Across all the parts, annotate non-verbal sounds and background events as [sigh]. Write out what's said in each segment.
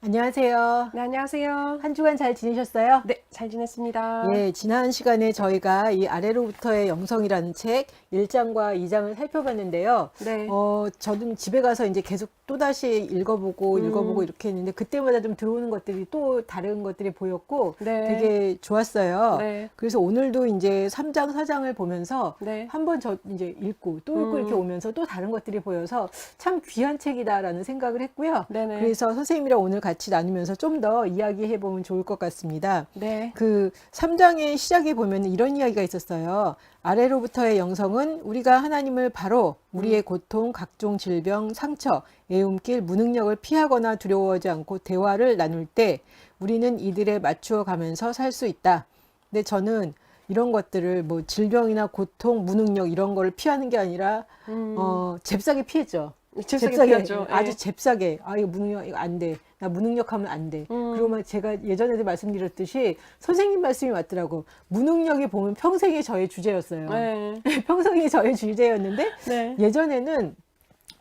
안녕하세요. 네, 안녕하세요. 한 주간 잘 지내셨어요? 네, 잘 지냈습니다. 예, 지난 시간에 저희가 이 아래로부터의 영성이라는 책 1장과 2장을 살펴봤는데요. 네. 어, 저도 집에 가서 이제 계속 또다시 읽어보고 음. 읽어보고 이렇게 했는데 그때마다 좀 들어오는 것들이 또 다른 것들이 보였고 네. 되게 좋았어요. 네. 그래서 오늘도 이제 3장, 4장을 보면서 네. 한번 저 이제 읽고 또 읽고 음. 이렇게 오면서 또 다른 것들이 보여서 참 귀한 책이다라는 생각을 했고요. 네네. 그래서 선생님이랑 오늘 같이 나누면서 좀 더 이야기해 보면 좋을 것 같습니다. 네. 그 3장의 시작에 보면 이런 이야기가 있었어요. 아래로부터의 영성은 우리가 하나님을 바로 우리의 고통, 각종 질병, 상처, 애움길, 무능력을 피하거나 두려워하지 않고 대화를 나눌 때 우리는 이들에 맞추어 가면서 살 수 있다. 근데 저는 이런 것들을 뭐 질병이나 고통, 무능력 이런 거를 피하는 게 아니라 음, 어, 잽싸게 피했죠. 잽싸게. 예. 아주 잽싸게 아 이거 무능력 이거 안 돼. 나 무능력하면 안 돼. 음. 그러면 제가 예전에도 말씀드렸듯이 선생님 말씀이 맞더라고. 무능력이 보면 평생의 저의 주제였어요. 네. [laughs] 평생이 저의 주제였는데 네. 예전에는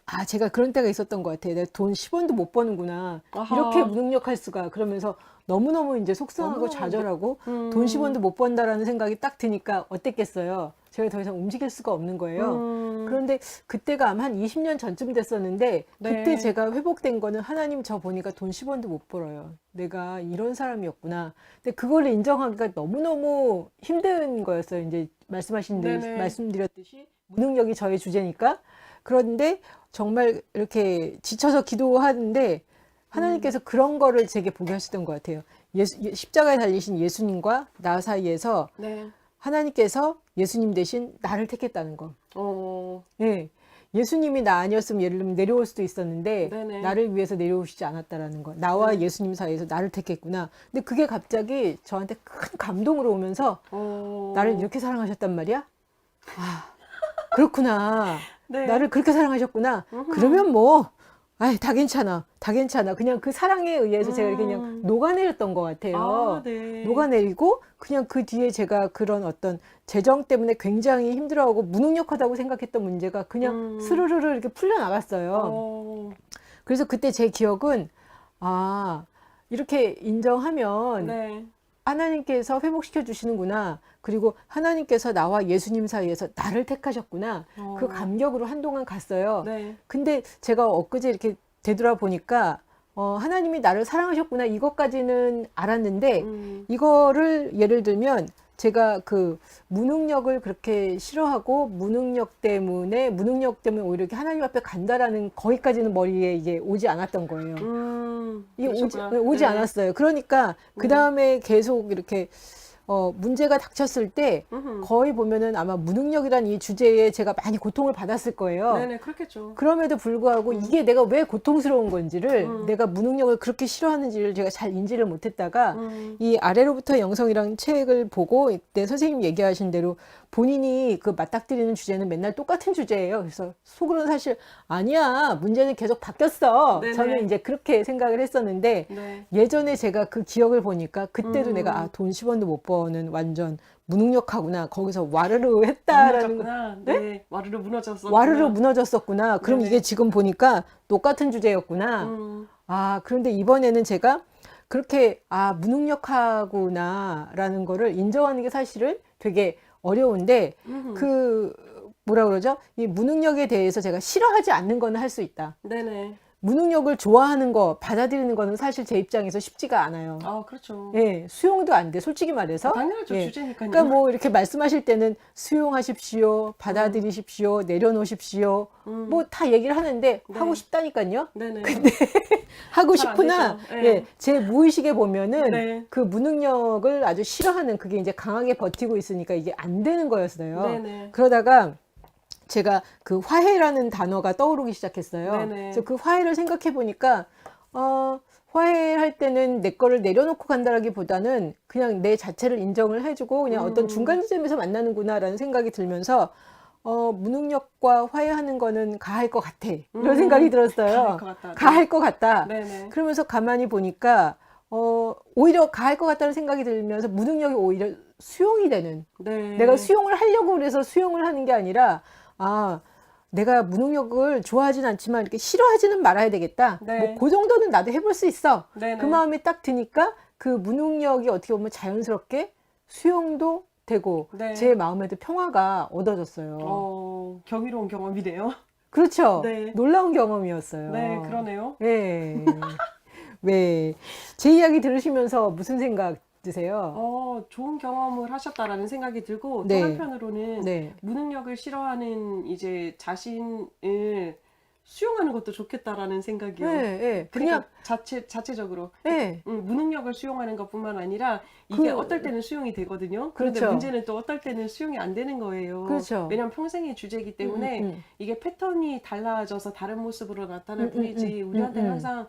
아 제가 그런 때가 있었던 것 같아요. 내가 돈 10원도 못 버는구나. 아하. 이렇게 무능력할 수가. 그러면서 너무너무 이제 속상하고 너무 좌절하고 음. 돈 10원도 못 번다라는 생각이 딱 드니까 어땠겠어요. 제가 더 이상 움직일 수가 없는 거예요. 음. 그런데 그때가 아마 한 20년 전쯤 됐었는데 그때 네. 제가 회복된 거는 하나님 저 보니까 돈 10원도 못 벌어요. 내가 이런 사람이었구나. 근데 그걸 인정하기가 너무너무 힘든 거였어요. 이제 말씀하신 대로 네네. 말씀드렸듯이 무능력이 저의 주제니까. 그런데 정말 이렇게 지쳐서 기도하는데 하나님께서 그런 거를 제게 보게 하셨던 것 같아요. 예수, 예- 십자가에 달리신 예수님과 나 사이에서 네. 하나님께서 예수님 대신 나를 택했다는 거. 어. 예. 예수님이 나 아니었으면 예를 들면 내려올 수도 있었는데 네네. 나를 위해서 내려오시지 않았다라는 거. 나와 네. 예수님 사이에서 나를 택했구나. 근데 그게 갑자기 저한테 큰 감동으로 오면서 어. 나를 이렇게 사랑하셨단 말이야? 아, 그렇구나. 네. 나를 그렇게 사랑하셨구나. 음흠. 그러면 뭐, 아이, 다 괜찮아. 다 괜찮아. 그냥 그 사랑에 의해서 제가 이렇게 음. 그냥 녹아내렸던 것 같아요. 아, 네. 녹아내리고 그냥 그 뒤에 제가 그런 어떤 재정 때문에 굉장히 힘들어하고 무능력하다고 생각했던 문제가 그냥 음. 스르르르 이렇게 풀려나갔어요. 어. 그래서 그때 제 기억은 아 이렇게 인정하면 네. 하나님께서 회복시켜 주시는구나. 그리고 하나님께서 나와 예수님 사이에서 나를 택하셨구나. 그 어. 감격으로 한동안 갔어요. 네. 근데 제가 엊그제 이렇게 되돌아보니까 어, 하나님이 나를 사랑하셨구나. 이것까지는 알았는데 음. 이거를 예를 들면 제가 그 무능력을 그렇게 싫어하고 무능력 때문에 무능력 때문에 오히려 이렇게 하나님 앞에 간다라는 거기까지는 머리에 이제 오지 않았던 거예요. 음. 이게 오지. 오지 네. 않았어요. 그러니까 그 다음에 계속 이렇게 어, 문제가 닥쳤을 때 음흠. 거의 보면은 아마 무능력이라는 이 주제에 제가 많이 고통을 받았을 거예요. 네네, 그렇겠죠. 그럼에도 불구하고 이게 내가 왜 고통스러운 건지를 음. 내가 무능력을 그렇게 싫어하는지를 제가 잘 인지를 못했다가 음. 이 아래로부터 영성이라는 책을 보고 이때 선생님 얘기하신 대로 본인이 그 맞닥뜨리는 주제는 맨날 똑같은 주제예요. 그래서 속으로는 사실 아니야 문제는 계속 바뀌었어. 네네. 저는 이제 그렇게 생각을 했었는데 네. 예전에 제가 그 기억을 보니까 그때도 음. 내가 아 돈 10원도 못 버는 완전 무능력하구나 거기서 와르르 했다라는 거. 무너졌구나. 네. 와르르 무너졌어. 와르르 무너졌었구나. 그럼 네네. 이게 지금 보니까 똑같은 주제였구나. 음. 아, 그런데 이번에는 제가 그렇게, 아, 무능력하구나라는 거를 인정하는 게 사실은 되게 어려운데, 음흠. 그, 뭐라 그러죠? 이 무능력에 대해서 제가 싫어하지 않는 거는 할 수 있다. 네네. 무능력을 좋아하는 거, 받아들이는 거는 사실 제 입장에서 쉽지가 않아요. 아, 그렇죠. 예, 수용도 안 돼, 솔직히 말해서. 당연하죠. 예. 주제니까요. 그러니까 뭐 이렇게 말씀하실 때는 수용하십시오, 받아들이십시오, 내려놓으십시오, 음. 뭐다 얘기를 하는데 네. 하고 싶다니까요. 네네. [laughs] 하고 잘안 싶으나. 예. 예, 제 무의식에 보면은 네. 그 무능력을 아주 싫어하는 그게 이제 강하게 버티고 있으니까 이게 안 되는 거였어요. 네네. 그러다가 제가 그 화해라는 단어가 떠오르기 시작했어요. 네네. 그래서 그 화해를 생각해 보니까 어 화해할 때는 내 거를 내려놓고 간다라기보다는 그냥 내 자체를 인정을 해주고 그냥 음. 어떤 중간 지점에서 만나는구나라는 생각이 들면서 어 무능력과 화해하는 거는 가할 것 같아 이런 음. 생각이 들었어요. 가할 것 같다. 가할 것 같다. 네네. 그러면서 가만히 보니까 어 오히려 가할 것 같다는 생각이 들면서 무능력이 오히려 수용이 되는 네. 내가 수용을 하려고 그래서 수용을 하는 게 아니라 아 내가 무능력을 좋아하진 않지만 이렇게 싫어하지는 말아야 되겠다. 네. 뭐그 정도는 나도 해볼 수 있어. 네네. 그 마음이 딱 드니까 그 무능력이 어떻게 보면 자연스럽게 수용도 되고 네. 제 마음에도 평화가 얻어졌어요. 어, 경이로운 경험이네요. 그렇죠. 네. 놀라운 경험이었어요. 네, 그러네요. 네. 왜? [laughs] 제 이야기 들으시면서 무슨 생각 드세요? 어, 좋은 경험을 하셨다라는 생각이 들고 네. 또 한편으로는 네. 무능력을 싫어하는 이제 자신을 수용하는 것도 좋겠다라는 생각이요. 네, 네. 그냥 그냥, 자체 자체적으로 네. 음, 무능력을 수용하는 것뿐만 아니라 이게 그- 어떨 때는 수용이 되거든요. 그런데 그렇죠. 문제는 또 어떨 때는 수용이 안 되는 거예요. 그렇죠. 왜냐하면 평생의 주제이기 때문에 음, 음, 이게 패턴이 달라져서 다른 모습으로 나타날 음, 음, 뿐이지 음, 우리한테는 음, 음. 항상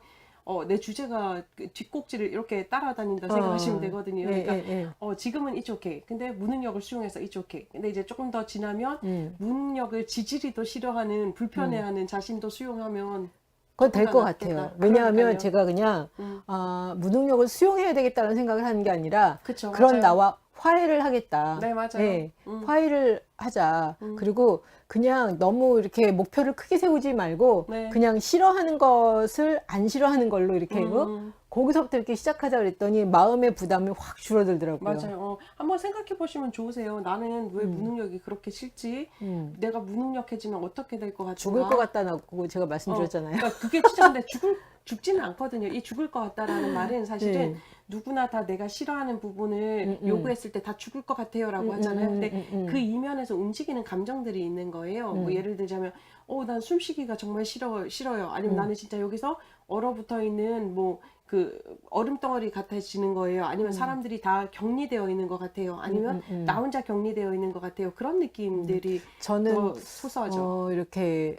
어, 내 주제가 그 뒷꼭지를 이렇게 따라다닌다 어. 생각하시면 되거든요. 네, 그러니까 네, 네. 어, 지금은 it's okay. 근데 무능력을 수용해서 it's okay. 근데 이제 조금 더 지나면 음. 무능력을 지지리도 싫어하는 불편해하는 자신도 수용하면 그건 될 것. 같아요. 왜냐하면 그러니까요. 제가 그냥 음, 아, 무능력을 수용해야 되겠다는 생각을 하는 게 아니라 그쵸 그런 맞아요. 나와 화해를 하겠다. 네 맞아요. 네, 음. 화해를 하자. 음. 그리고 그냥 너무 이렇게 목표를 크게 세우지 말고 네. 그냥 싫어하는 것을 안 싫어하는 걸로 이렇게 어? 음, 거기서부터 이렇게 시작하자 그랬더니 마음의 부담이 확 줄어들더라고요. 맞아요. 어, 한번 생각해 보시면 좋으세요. 나는 왜 음. 무능력이 그렇게 싫지? 음. 내가 무능력해지면 어떻게 될 것 같은가? 죽을 것 같다고 제가 말씀드렸잖아요. 그러니까 그게 진짜 근데 죽을 죽지는 않거든요. 이 죽을 것 같다라는 [laughs] 말은 사실은 네. 누구나 다 내가 싫어하는 부분을 음, 음. 요구했을 때 다 죽을 것 같아요라고 음, 하잖아요. 음, 근데. 그 이면에서 움직이는 감정들이 있는 거예요. 뭐 음. 예를 들자면, 어, 난 숨쉬기가 정말 싫어, 싫어요. 아니면 음. 나는 진짜 여기서 얼어붙어 있는 뭐, 그, 얼음 덩어리 같아지는 거예요. 아니면 사람들이 다 격리되어 있는 것 같아요. 아니면. 나 혼자 격리되어 있는 것 같아요. 그런 느낌들이 저는 더 소소하죠. 어, 이렇게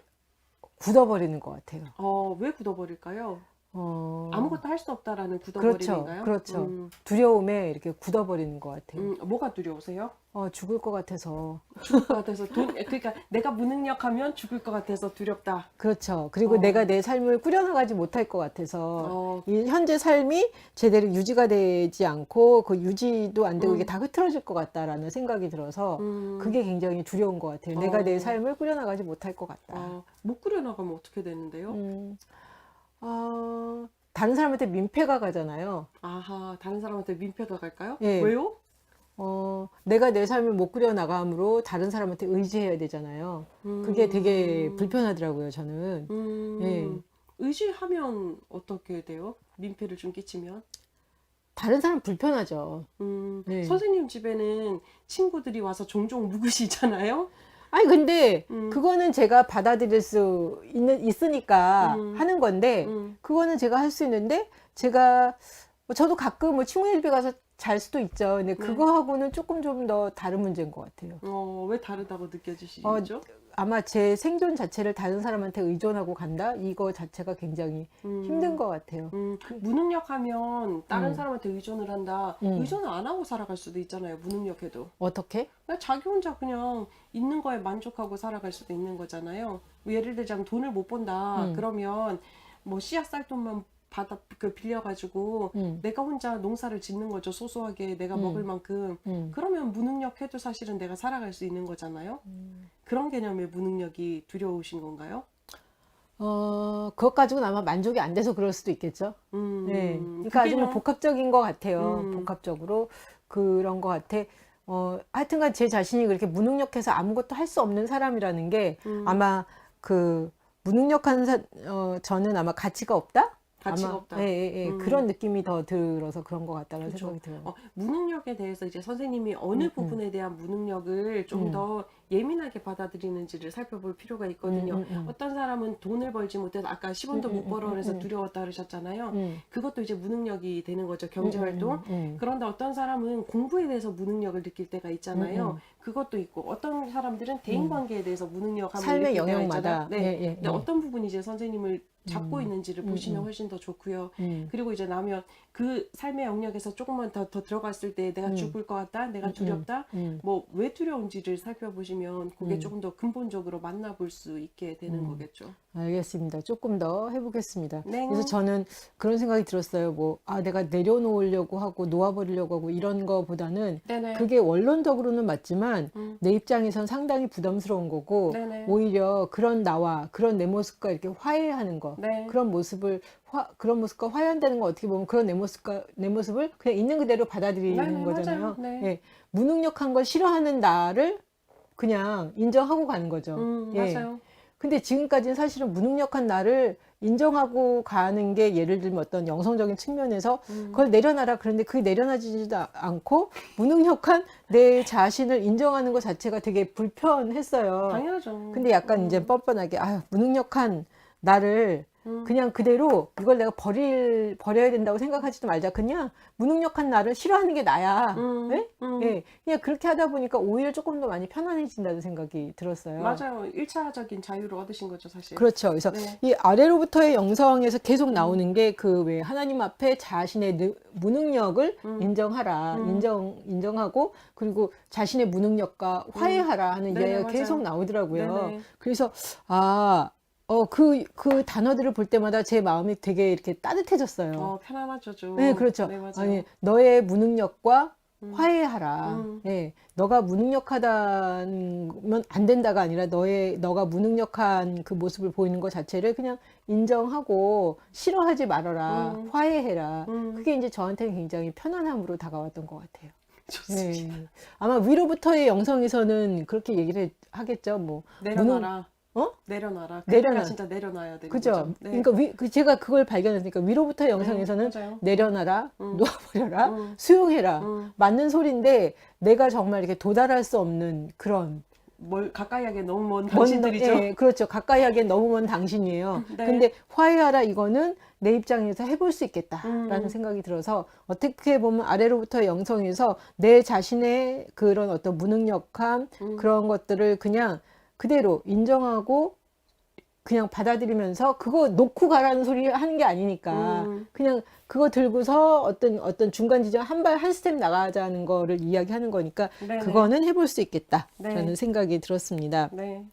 굳어버리는 것 같아요. 어, 왜 굳어버릴까요? 어, 아무것도 할 수 없다라는 그렇죠, 굳어버림인가요? 그렇죠. 음, 두려움에 이렇게 굳어버리는 것 같아요. 음, 뭐가 두려우세요? 어, 죽을 것 같아서. 죽을 것 같아서 돈, 그러니까 내가 무능력하면 죽을 것 같아서 두렵다. 그렇죠. 그리고 어. 내가 내 삶을 꾸려나가지 못할 것 같아서. 어, 이 현재 삶이 제대로 유지가 되지 않고 그 유지도 안 되고 음. 이게 다 흐트러질 것 같다라는 생각이 들어서 음, 그게 굉장히 두려운 것 같아요. 어. 내가 내 삶을 꾸려나가지 못할 것 같다. 어, 못 그려나가면 어떻게 되는데요? 음, 어, 다른 사람한테 민폐가 가잖아요. 아하, 다른 사람한테 민폐가 갈까요? 예. 왜요? 어, 내가 내 삶을 못 꾸려 나감으로 다른 사람한테 의지해야 되잖아요. 그게 되게 음, 불편하더라고요, 저는. 음, 예. 의지하면 어떻게 돼요? 민폐를 좀 끼치면? 다른 사람 불편하죠. 음, 네. 선생님 집에는 친구들이 와서 종종 묵으시잖아요? 아니, 근데 음. 그거는 제가 받아들일 수 있는, 있으니까 음. 하는 건데, 음, 그거는 제가 할 수 있는데, 제가, 뭐 저도 가끔 뭐 친구네 집에 가서 잘 수도 있죠. 근데 네. 그거하고는 조금 좀 더 다른 문제인 것 같아요. 어, 왜 다르다고 느껴지시죠? 어, 아마 제 생존 자체를 다른 사람한테 의존하고 간다? 이거 자체가 굉장히 음. 힘든 것 같아요. 음, 무능력하면 다른 음. 사람한테 의존을 한다. 음. 의존을 안 하고 살아갈 수도 있잖아요. 무능력해도. 어떻게? 자기 혼자 그냥 있는 거에 만족하고 살아갈 수도 있는 거잖아요. 뭐 예를 들자면 돈을 못 번다. 음. 그러면 뭐 씨앗 쌀 돈만 받아 그 빌려가지고 음, 내가 혼자 농사를 짓는 거죠. 소소하게 내가 음. 먹을 만큼. 음. 그러면 무능력해도 사실은 내가 살아갈 수 있는 거잖아요. 그런 개념의 무능력이 두려우신 건가요? 어, 그것 가지고는 아마 만족이 안 돼서 그럴 수도 있겠죠. 음, 네. 그러니까 아주 뭐 그게는- 복합적인 것 같아요. 음. 복합적으로 그런 것 같아. 어, 하여튼간 제 자신이 그렇게 무능력해서 아무것도 할 수 없는 사람이라는 게 음, 아마 그 무능력한 사, 어, 저는 아마 가치가 없다? 가치가 아마, 없다. 예, 예, 예. 음. 그런 느낌이 더 들어서 그런 것 같다는 그렇죠. 생각이 들어요. 어, 무능력에 대해서 이제 선생님이 어느 음, 음. 부분에 대한 무능력을 좀 음. 더 예민하게 받아들이는지를 살펴볼 필요가 있거든요. 음, 음, 음. 어떤 사람은 돈을 벌지 못해서 아까 10원도 음, 못 음, 벌어 음, 그래서 음. 두려웠다 그러셨잖아요. 음. 그것도 이제 무능력이 되는 거죠. 경제활동. 음, 음, 그런데 어떤 사람은 공부에 대해서 무능력을 느낄 때가 있잖아요. 음, 음. 그것도 있고 어떤 사람들은 대인 관계에 대해서 무능력함을 삶의 영역마다. 네. 예, 예, 근데 예. 어떤 부분이 이제 선생님을 잡고 음. 있는지를 음, 보시면 음. 훨씬 더 좋고요. 음. 그리고 이제 나면 그 삶의 영역에서 조금만 더, 더 들어갔을 때 내가 음. 죽을 것 같다, 내가 음, 두렵다, 음. 뭐왜 두려운지를 살펴보시면 그게 음. 조금 더 근본적으로 만나볼 수 있게 되는 음. 거겠죠. 알겠습니다. 조금 더 해보겠습니다. 네. 그래서 저는 그런 생각이 들었어요. 뭐, 아, 내가 내려놓으려고 하고 놓아버리려고 하고 이런 거보다는 네네. 그게 원론적으로는 맞지만 음. 내 입장에선 상당히 부담스러운 거고 네네. 오히려 그런 나와 그런 내 모습과 이렇게 화해하는 거 네. 그런 모습을 화, 그런 모습과 화해한다는 거 어떻게 보면 그런 내 모습과 내 모습을 그냥 있는 그대로 받아들이는 네네, 거잖아요. 네. 예. 무능력한 걸 싫어하는 나를 그냥 인정하고 가는 거죠. 음, 예. 맞아요. 근데 지금까지는 사실은 무능력한 나를 인정하고 가는 게 예를 들면 어떤 영성적인 측면에서 음. 그걸 내려놔라 그런데 그게 내려놔지지도 않고 무능력한 내 자신을 인정하는 것 자체가 되게 불편했어요. 당연하죠. 근데 약간 음. 이제 뻔뻔하게 아유 무능력한 나를 음. 그냥 그대로 이걸 내가 버릴 버려야 된다고 생각하지도 말자 그냥 무능력한 나를 싫어하는 게 나야 음. 예? 음. 예 그냥 그렇게 하다 보니까 오히려 조금 더 많이 편안해진다는 생각이 들었어요 맞아요. 일차적인 자유를 얻으신 거죠, 사실. 그렇죠 그래서 네. 이 아래로부터의 영성에서 계속 나오는 게그 왜 하나님 앞에 자신의 느- 무능력을 음. 인정하라 음. 인정 인정하고 그리고 자신의 무능력과 화해하라 하는 네네, 이야기가 맞아요. 계속 나오더라고요 네네. 그래서 아 어, 그, 그 단어들을 볼 때마다 제 마음이 되게 이렇게 따뜻해졌어요. 어, 편안하죠, 좀. 네, 그렇죠. 네, 맞아요. 아니, 너의 무능력과 음. 화해하라. 음. 예. 너가 무능력하다면 안 된다가 아니라 너의, 너가 무능력한 그 모습을 보이는 것 자체를 그냥 인정하고 싫어하지 말아라. 음. 화해해라. 음. 그게 이제 저한테는 굉장히 편안함으로 다가왔던 것 같아요. [laughs] 좋습니다. 네. 아마 위로부터의 영성에서는 그렇게 얘기를 하겠죠. 뭐. 내려놔라. 어? 내려놔라. 내려놔. 내려놔. 진짜 내려놔야 되는 그죠? 거죠. 네. 그러니까 위, 그 제가 그걸 발견했으니까 위로부터 영성에서는 네, 맞아요. 내려놔라, 음. 놓아버려라, 음. 수용해라. 음. 맞는 소리인데 내가 정말 이렇게 도달할 수 없는 그런 뭘 가까이 하기에 너무 먼 먼- 당신들이죠. 예, 그렇죠. 가까이 하기엔 너무 먼 당신이에요. [laughs] 네. 근데 화해하라 이거는 내 입장에서 해볼 수 있겠다라는 음. 생각이 들어서 어떻게 보면 아래로부터 영성에서 내 자신의 그런 어떤 무능력함 음. 그런 것들을 그냥 그대로 인정하고 그냥 받아들이면서 그거 놓고 가라는 소리 하는 게 아니니까 음. 그냥 그거 들고서 어떤 어떤 중간 지점 한 발 한 스텝 나가자는 거를 이야기하는 거니까 네네. 그거는 해볼 수 있겠다라는 네. 생각이 들었습니다. 네.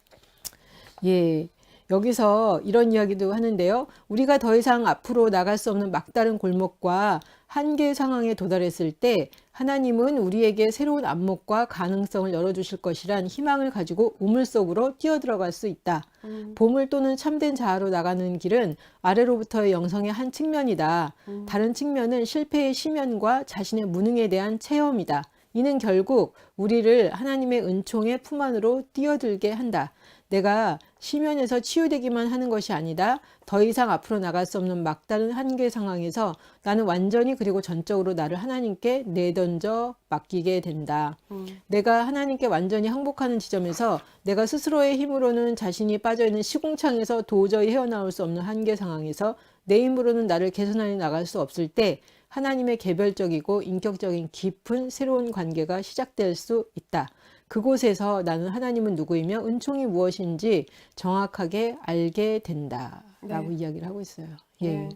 예. 여기서 이런 이야기도 하는데요. 우리가 더 이상 앞으로 나갈 수 없는 막다른 골목과 한계 상황에 도달했을 때 하나님은 우리에게 새로운 안목과 가능성을 열어주실 것이란 희망을 가지고 우물 속으로 뛰어들어갈 수 있다. 음. 보물 또는 참된 자아로 나가는 길은 아래로부터의 영성의 한 측면이다. 음. 다른 측면은 실패의 심연과 자신의 무능에 대한 체험이다. 이는 결국 우리를 하나님의 은총의 품 안으로 뛰어들게 한다. 내가 심연에서 치유되기만 하는 것이 아니다. 더 이상 앞으로 나갈 수 없는 막다른 한계 상황에서 나는 완전히 그리고 전적으로 나를 하나님께 내던져 맡기게 된다. 음. 내가 하나님께 완전히 항복하는 지점에서 내가 스스로의 힘으로는 자신이 빠져있는 시궁창에서 도저히 헤어나올 수 없는 한계 상황에서 내 힘으로는 나를 개선하여 나갈 수 없을 때 하나님의 개별적이고 인격적인 깊은 새로운 관계가 시작될 수 있다. 그곳에서 나는 하나님은 누구이며 은총이 무엇인지 정확하게 알게 된다. 라고 네. 이야기를 하고 있어요. 예. 네.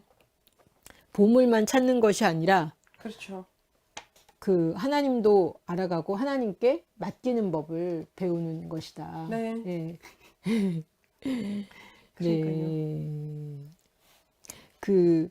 보물만 찾는 것이 아니라 그렇죠. 그 하나님도 알아가고 하나님께 맡기는 법을 배우는 것이다. 네. 예. [laughs] 네. 그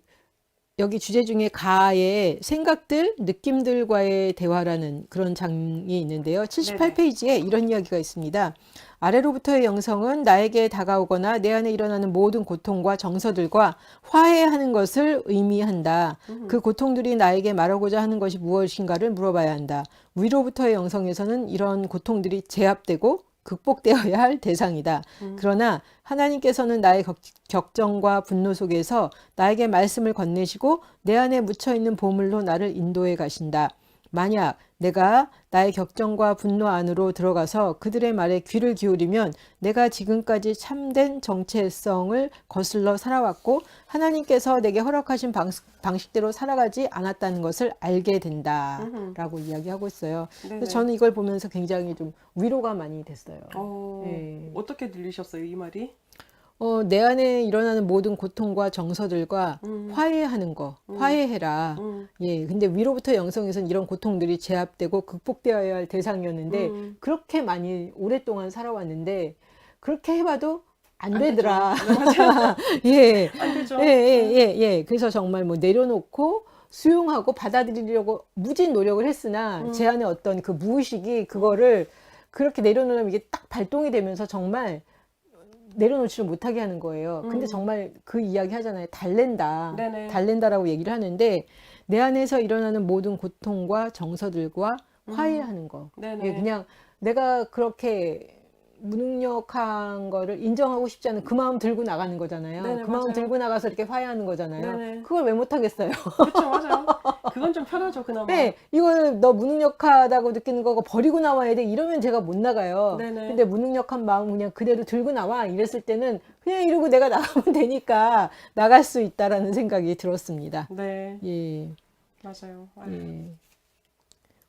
여기 주제 중에 가의 생각들, 느낌들과의 대화라는 그런 장이 있는데요. 78페이지에 이런 이야기가 있습니다. 아래로부터의 영성은 나에게 다가오거나 내 안에 일어나는 모든 고통과 정서들과 화해하는 것을 의미한다. 그 고통들이 나에게 말하고자 하는 것이 무엇인가를 물어봐야 한다. 위로부터의 영성에서는 이런 고통들이 제압되고 극복되어야 할 대상이다. 그러나 하나님께서는 나의 격, 격정과 분노 속에서 나에게 말씀을 건네시고 내 안에 묻혀 있는 보물로 나를 인도해 가신다. 만약 내가 나의 격정과 분노 안으로 들어가서 그들의 말에 귀를 기울이면 내가 지금까지 참된 정체성을 거슬러 살아왔고 하나님께서 내게 허락하신 방식, 방식대로 살아가지 않았다는 것을 알게 된다라고 이야기하고 있어요. 네네. 그래서 저는 이걸 보면서 굉장히 좀 위로가 많이 됐어요. 어, 예. 어떻게 들리셨어요, 이 말이? 어, 내 안에 일어나는 모든 고통과 정서들과 음. 화해하는 거, 화해해라. 음. 예, 근데 위로부터 영성에서는 이런 고통들이 제압되고 극복되어야 할 대상이었는데 음. 그렇게 많이 오랫동안 살아왔는데 그렇게 해봐도 안 안 되더라. 네. [laughs] 예. 안 되죠. 예, 예, 예, 예. 그래서 정말 뭐 내려놓고 수용하고 받아들이려고 무진 노력을 했으나 음. 제 안에 어떤 그 무의식이 그거를 그렇게 내려놓으면 이게 딱 발동이 되면서 정말 내려놓지를 못하게 하는 거예요. 근데 음. 정말 그 이야기 하잖아요. 달랜다. 네네. 달랜다라고 얘기를 하는데 내 안에서 일어나는 모든 고통과 정서들과 음. 화해하는 거. 네네. 예, 그냥 내가 그렇게 무능력한 거를 인정하고 싶지 않은 그 마음 들고 나가는 거잖아요. 네네, 그 마음 맞아요. 들고 나가서 이렇게 화해하는 거잖아요. 네네. 그걸 왜 못하겠어요? 그렇죠, 맞아요. [laughs] 그건 좀 편하죠, 그나마. 네, 이걸 너 무능력하다고 느끼는 거고 버리고 나와야 돼. 이러면 제가 못 나가요. 네네. 근데 무능력한 마음 그냥 그대로 들고 나와. 이랬을 때는 그냥 이러고 내가 [laughs] 나가면 되니까 나갈 수 있다라는 생각이 들었습니다. 네, 예, 맞아요. 아유. 예.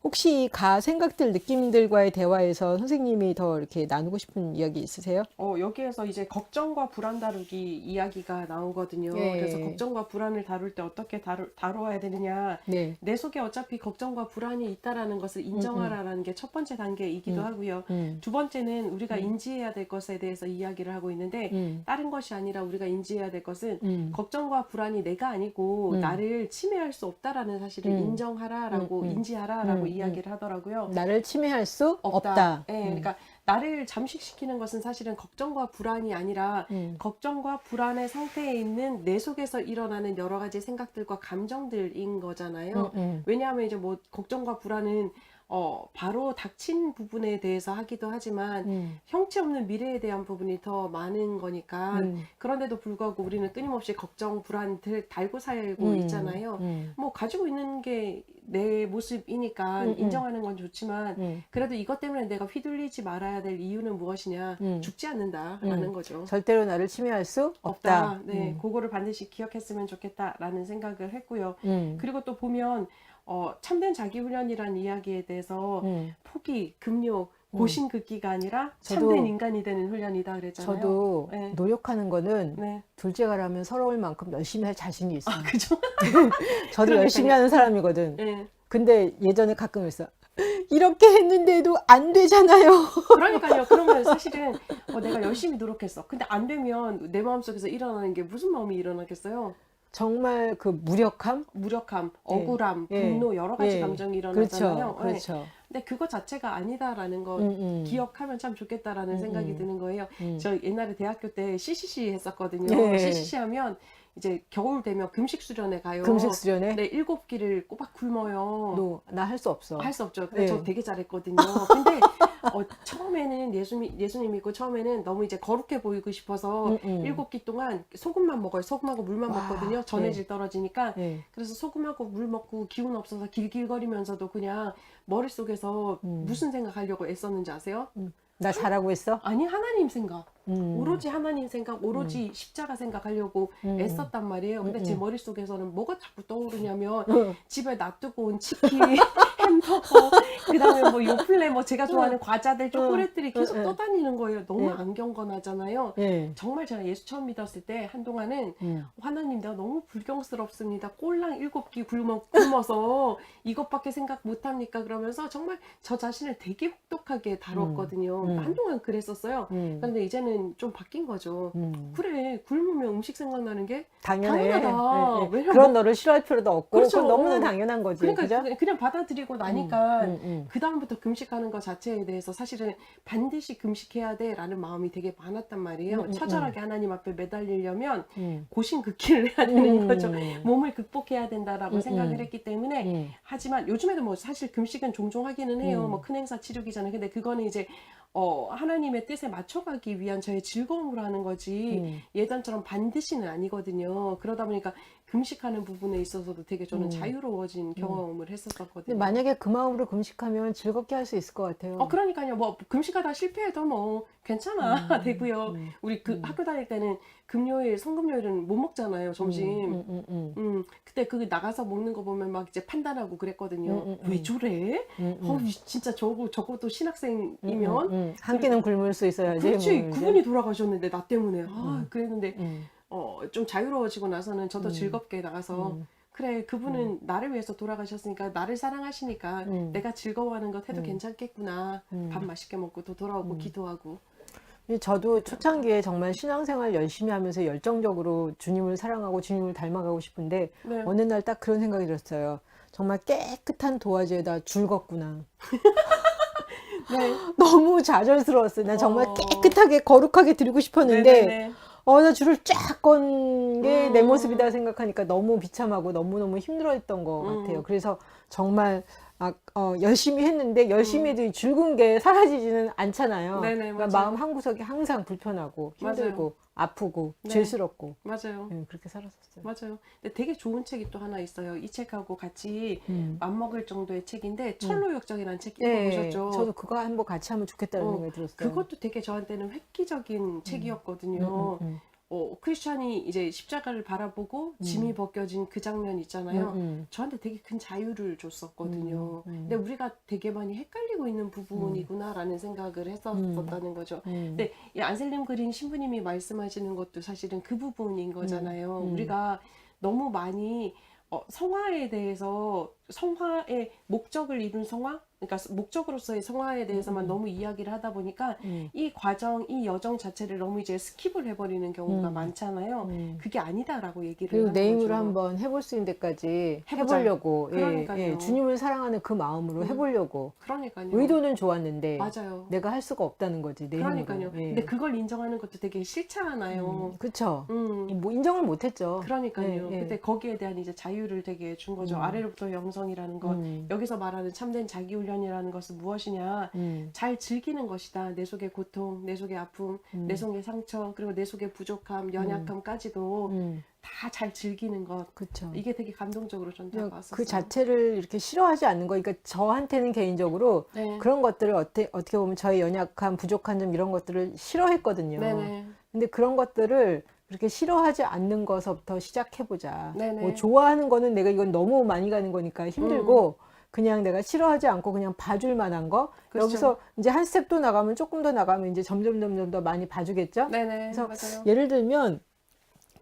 혹시 가 생각들, 느낌들과의 대화에서 선생님이 더 이렇게 나누고 싶은 이야기 있으세요? 어, 여기에서 이제 걱정과 불안 다루기 이야기가 나오거든요. 예. 그래서 걱정과 불안을 다룰 때 어떻게 다루, 다루어야 되느냐. 네. 내 속에 어차피 걱정과 불안이 있다라는 것을 인정하라라는 게첫 번째 단계이기도 음. 하고요. 음, 두 번째는 우리가 음. 인지해야 될 것에 대해서 이야기를 하고 있는데 음, 다른 것이 아니라 우리가 인지해야 될 것은 음. 걱정과 불안이 내가 아니고 음. 나를 침해할 수 없다라는 사실을 음. 인정하라라고 음, 음. 인지하라라고 음, 이야기를 하더라고요. 나를 침해할 수 없다. 없다. 예, 음, 그러니까 나를 잠식시키는 것은 사실은 걱정과 불안이 아니라 음, 걱정과 불안의 상태에 있는 내 속에서 일어나는 여러 가지 생각들과 감정들인 거잖아요. 음, 음. 왜냐하면 이제 뭐 걱정과 불안은 어 바로 닥친 부분에 대해서 하기도 하지만 음, 형체 없는 미래에 대한 부분이 더 많은 거니까 음, 그런데도 불구하고 우리는 끊임없이 걱정 불안 들 달고 살고 음, 있잖아요. 음, 뭐 가지고 있는 게 내 모습이니까 음, 음. 인정하는 건 좋지만 음. 그래도 이것 때문에 내가 휘둘리지 말아야 될 이유는 무엇이냐? 음. 죽지 않는다라는 음. 거죠. 절대로 나를 침해할 수 없다. 없다. 네, 음, 그거를 반드시 기억했으면 좋겠다라는 생각을 했고요. 음, 그리고 또 보면 어, 참된 자기 훈련이라는 이야기에 대해서 음. 포기, 음. 고신극기가 아니라 저도- 참된 인간이 되는 훈련이다 그랬잖아요. 저도 네. 노력하는 거는 네. 둘째가라면 서러울 만큼 열심히 할 자신이 있어요. 아, 그죠? [laughs] 저도 그러니까요. 열심히 하는 사람이거든. 네. 근데 예전에 가끔 있어. [laughs] 이렇게 했는데도 안 되잖아요. [laughs] 그러니까요. 그러면 사실은 어, 내가 열심히 노력했어. 근데 안 되면 내 마음속에서 일어나는 게 무슨 마음이 일어나겠어요? 정말 그 무력함? 무력함, 예. 억울함, 예. 분노 여러 가지 예. 감정이 그렇죠. 일어나잖아요. 네. 그렇죠. 근데 그거 자체가 아니다라는 거 음, 음. 기억하면 참 좋겠다라는 음, 생각이 음. 드는 거예요. 음. 저 옛날에 대학교 때 CCC 했었거든요. 예. CCC 하면 이제 겨울 되면 금식 수련회 가요. 금식 수련회? 네, 일곱 끼를 꼬박 굶어요. 나 할 수 없어. 할 수 없죠. 근데 네. 저 되게 잘했거든요. 근데 어, 처음에는 예수님 예수님 믿고 처음에는 너무 이제 거룩해 보이고 싶어서 음, 음. 일곱 끼 동안 소금만 먹어요. 소금하고 물만 와, 먹거든요. 전해질 떨어지니까. 네. 그래서 소금하고 물 먹고 기운 없어서 길길거리면서도 그냥 머릿 속에서 음. 무슨 생각하려고 애썼는지 아세요? 나 잘하고 있어? 아니 하나님 생각. 음. 오로지 하나님 생각, 오로지 십자가 생각하려고 음. 애썼단 말이에요. 근데 음, 제 음. 머릿속에서는 뭐가 자꾸 떠오르냐면 응. 집에 놔두고 온 치킨, [laughs] 햄버거, 그다음에 뭐 요플레 뭐 제가 좋아하는 과자들, 초콜릿들이 계속 응, 응. 떠다니는 거예요. 너무 네. 안 경건하잖아요. 예. 정말 제가 예수 처음 믿었을 때 한동안은 음. 하나님 내가 너무 불경스럽습니다. 꼴랑 일곱 끼 굶어, 굶어서 이것밖에 생각 못합니까? 그러면서 정말 저 자신을 되게 혹독하게 다뤘거든요. 음. 한동안 그랬었어요. 음. 그런데 이제는 좀 바뀐 거죠. 음. 그래 굶으면 음식 생각나는 게 당연해. 당연하다. 예, 예. 왜냐면 그런 너를 싫어할 필요도 없고 그렇죠. 너무나 당연한 거지. 그러니까 그죠? 그냥- 받아들이고 나니까 음, 음, 그 다음부터 금식하는 것 자체에 대해서 사실은 반드시 금식해야 돼라는 마음이 되게 많았단 말이에요. 음, 음, 처절하게 하나님 앞에 매달리려면 음. 고신극기를 해야 되는 음. 거죠. 음. 몸을 극복해야 된다라고 음, 생각을 음. 했기 때문에 음. 하지만 요즘에도 뭐 사실 금식은 종종 하기는 해요. 음. 뭐큰 행사 치르기 전에 근데 그거는 이제 어 하나님의 뜻에 맞춰가기 위한 저의 즐거움으로 하는 거지 음. 예전처럼 반드시는 아니거든요. 그러다 보니까 금식하는 부분에 있어서도 되게 저는 음. 자유로워진 경험을 했었거든요. 근데 만약에 그 마음으로 금식하면 즐겁게 할 수 있을 것 같아요. 어 그러니까요. 뭐 금식하다 실패해도 뭐 괜찮아 음, [laughs] 되고요. 음, 우리 그 음. 학교 다닐 때는 금요일, 성금요일은 못 먹잖아요. 점심. 음, 음, 음, 음, 그때 그 나가서 먹는 거 보면 막 이제 판단하고 그랬거든요. 음, 음, 음. 왜 저래? 음, 음. 어, 이 진짜 저거 저것도 음, 신학생이면 음, 음. 한 끼는 굶을 수 있어야지. 그렇지 뭐, 그분이 돌아가셨는데 나 때문에 아 음. 그랬는데 음, 어, 좀 자유로워지고 나서는 저도 음. 즐겁게 나가서 음, 그래 그분은 나를 위해서 돌아가셨으니까 나를 사랑하시니까 음. 내가 즐거워하는 것 해도 음. 괜찮겠구나 음. 밥 맛있게 먹고 또 돌아오고 음. 기도하고 저도 초창기에 정말 신앙생활 열심히 하면서 열정적으로 주님을 사랑하고 주님을 닮아가고 싶은데 네. 어느 날 딱 그런 생각이 들었어요. 정말 깨끗한 도화지에다 줄 걷구나. [laughs] 네. [laughs] 너무 좌절스러웠어요. 난 정말 어. 깨끗하게 거룩하게 드리고 싶었는데 네네네. 어, 나 줄을 쫙 건 게내 음. 모습이다 생각하니까 너무 비참하고 너무너무 힘들어 했던 것 음. 같아요. 그래서 정말 아, 어, 열심히 했는데 열심히 음. 해도 이 줄근 게 사라지지는 않잖아요. 네네, 그러니까 맞아요. 마음 한 구석이 항상 불편하고 힘들고 아프고 네. 죄스럽고 맞아요. 예, 그렇게 살았었어요. 맞아요. 근데 되게 좋은 책이 또 하나 있어요. 이 책하고 같이 음. 맞먹을 정도의 책인데 철로 역정이라는 책 예, 읽어보셨죠? 저도 그거 한번 같이 하면 좋겠다는 어, 생각이 들었어요. 그것도 되게 저한테는 획기적인 책이었거든요. 음, 음, 어, 크리스찬이 이제 십자가를 바라보고 짐이 벗겨진 그 장면 음, 있잖아요. 음, 저한테 되게 큰 자유를 줬었거든요. 음, 음. 근데 우리가 되게 많이 헷갈리고 있는 부분이구나라는 생각을 했었었다는 거죠. 음. 근데 이 안셀림 그린 신부님이 말씀하시는 것도 사실은 그 부분인 거잖아요. 음. 우리가 너무 많이 어, 성화에 대해서 성화의 목적을 이룬 성화, 그러니까 목적으로서의 성화에 대해서만 음. 너무 이야기를 하다 보니까 음, 이 과정, 이 여정 자체를 너무 이제 스킵을 해버리는 경우가 음. 많잖아요. 음. 그게 아니다라고 얘기를 그리고 거죠. 한번 해볼 수 있는 데까지 해보자. 해보려고 예, 그러니까요. 예, 주님을 사랑하는 그 마음으로 음. 해보려고 그러니까요. 의도는 좋았는데 맞아요. 내가 할 수가 없다는 거지 내 그러니까요. 예. 근데 그걸 인정하는 것도 되게 싫잖아요. 음, 그쵸. 음. 뭐 인정을 못했죠. 그러니까요. 예, 예. 근데 거기에 대한 이제 자유를 되게 준 거죠. 음. 아래로부터 영성이라는 것. 음, 여기서 말하는 참된 자기 훈련 이라는 것은 무엇이냐? 음, 잘 즐기는 것이다. 내 속의 고통, 내 속의 아픔, 음, 내 속의 상처, 그리고 내 속의 부족함, 연약함까지도 음, 다잘 즐기는 것. 그쵸. 이게 되게 감동적으로 전 그냥 다가왔었어요. 그 자체를 이렇게 싫어하지 않는 거. 그러니까 저한테는 개인적으로 네. 그런 것들을 어떻게, 어떻게 보면 저의 연약함, 부족한 점 이런 것들을 싫어했거든요. 네네. 근데 그런 것들을 그렇게 싫어하지 않는 것부터 시작해보자. 네네. 뭐 좋아하는 거는 내가 이건 너무 많이 가는 거니까 힘들고 그냥 내가 싫어하지 않고 그냥 봐줄 만한 거. 그렇죠. 여기서 이제 한 스텝 또 나가면 조금 더 나가면 이제 점점 점점 더 많이 봐주겠죠. 네네. 그래서 맞아요. 예를 들면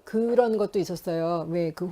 그런 것도 있었어요. 왜그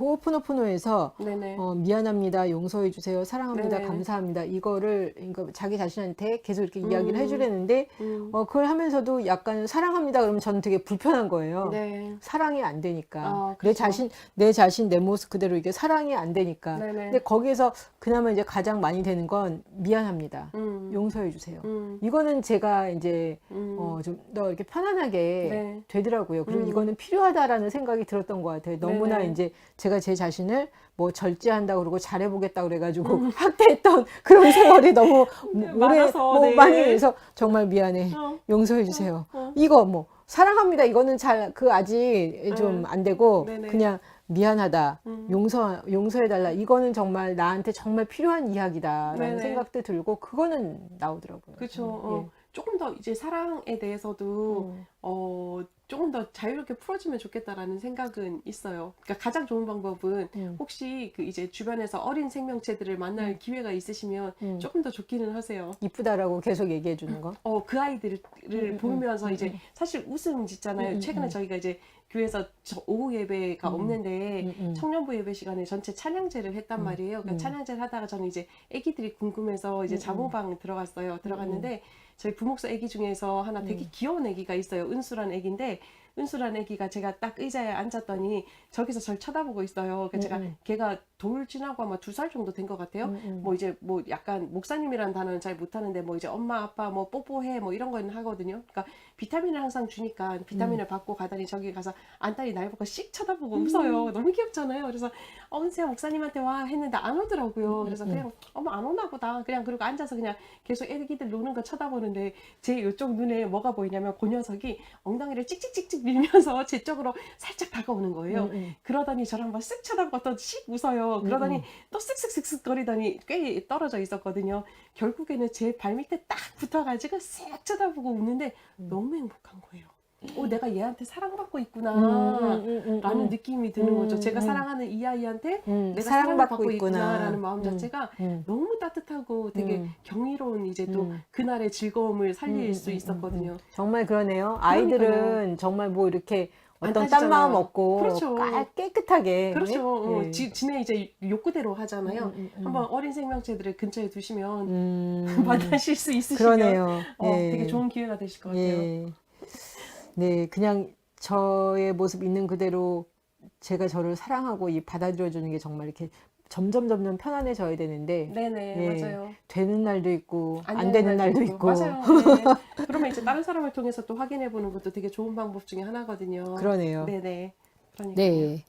네네. 어, 미안합니다, 용서해 주세요, 사랑합니다, 네네. 감사합니다. 이거를 그러니까 자기 자신한테 계속 이렇게 음. 이야기를 해주려는데 음. 어, 그걸 하면서도 약간 사랑합니다 그러면 저는 되게 불편한 거예요. 네. 사랑이 안 되니까 아, 내 그렇죠. 자신 내 자신 내 모습 그대로 이게 사랑이 안 되니까. 네네. 근데 거기에서 그나마 이제 가장 많이 되는 건 미안합니다, 음. 용서해 주세요. 음. 이거는 제가 이제 음. 어, 좀 더 이렇게 편안하게 네. 되더라고요. 그리고 음. 이거는 필요하다라는 생각이 들었던 것 같아요. 너무나 네네. 이제 제가 제 자신을 뭐 절제한다 그러고 잘해보겠다 그래가지고 음. [laughs] 학대했던 그런 [laughs] 세월이 너무 오래 많아서, 뭐 네. 많이 해서 정말 미안해, 어. 용서해 주세요. 어. 이거 뭐 사랑합니다. 이거는 잘 그 아직 좀 안 되고 네네. 그냥 미안하다. 음. 용서 용서해 달라. 이거는 정말 나한테 정말 필요한 이야기다라는 네네. 생각도 들고 그거는 나오더라고요. 그렇죠. 음, 어, 조금 더 이제 사랑에 대해서도 음. 어, 조금 더 자유롭게 풀어주면 좋겠다라는 생각은 있어요. 그러니까 가장 좋은 방법은 음. 혹시 그 이제 주변에서 어린 생명체들을 만날 음. 기회가 있으시면 음. 조금 더 좋기는 하세요. 이쁘다라고 계속 얘기해 주는 거. 어, 그 아이들을 음, 보면서 음, 이제 음. 사실 웃음 짓잖아요. 음, 음, 최근에 음. 저희가 이제 교회에서 저 오후 예배가 음. 없는데 음, 음. 청년부 예배 시간에 전체 찬양제를 했단 음, 말이에요. 그러니까 음. 찬양제를 하다가 저는 이제 아기들이 궁금해서 이제 음, 음. 자모방 들어갔어요. 들어갔는데 저희 부목사 아기 중에서 하나 되게 음. 귀여운 아기가 있어요. 은수란 아기인데 은수란 아기가 제가 딱 의자에 앉았더니 저기서 저를 쳐다보고 있어요. 그래서 제가 음, 음. 걔가 돌 지나고 아마 두 살 정도 된 것 같아요. 음, 음. 뭐 이제 뭐 약간 목사님이라는 단어는 잘 못하는데 뭐 이제 엄마 아빠 뭐 뽀뽀해 뭐 이런 거는 하거든요. 그러니까 비타민을 항상 주니까 비타민을 음. 받고 가더니 저기 가서 안딸이 날 보고 씩 쳐다보고 웃어요. 너무 귀엽잖아요. 그래서 어 은수야 목사님한테 와 했는데 안 오더라고요. 그래서 음, 음. 그냥 어머 안 오나 보다. 그냥 그리고 앉아서 그냥 계속 애기들 노는 거 쳐다보는데 제 이쪽 눈에 뭐가 보이냐면 그 녀석이 엉덩이를 찍찍찍찍 밀면서 [laughs] 제 쪽으로 살짝 다가오는 거예요. 음, 음. 그러더니 저를 한번 쓱또씩 웃어요. 그러더니 음. 또 쓱쓱쓱쓱 거리더니 꽤 떨어져 있었거든요. 결국에는 제 발밑에 딱 붙어가지고 쓱 쳐다보고 웃는데 음. 너무 행복한 거예요. 어, 내가 얘한테 사랑받고 있구나. 음, 음, 음, 라는 음. 느낌이 드는 음, 거죠. 제가 음. 사랑하는 이 아이한테 음, 내가 사랑받고 사랑받고 있구나. 있구나라는 마음 음, 자체가 음, 너무 따뜻하고 되게 음. 경이로운 이제 또 음. 그날의 즐거움을 살릴 음, 수 음, 음, 있었거든요. 음. 정말 그러네요. 아이들은 그러니까요. 정말 뭐 이렇게 안 어떤 딴. 마음 없고 그렇죠. 깔- 깨끗하게 그렇죠. 어, 예. 지, 지네 이제 욕구대로 하잖아요. 음, 음, 음. 한번 어린 생명체들을 근처에 두시면 음, [laughs] 만나실 수 있으시면 그러네요. 어, 예. 되게 좋은 기회가 되실 것 같아요. 예. 네, 그냥 저의 모습 있는 그대로 제가 저를 사랑하고 이 받아들여 주는 게 정말 이렇게 점점 점점 편안해져야 되는데 네네 네. 맞아요. 되는 날도 있고 안 안 되는 날도 있고 맞아요. 네. [laughs] 그러면 이제 다른 사람을 통해서 또 확인해 보는 것도 되게 좋은 방법 중에 하나거든요. 그러네요. 네네. 그러니까 네.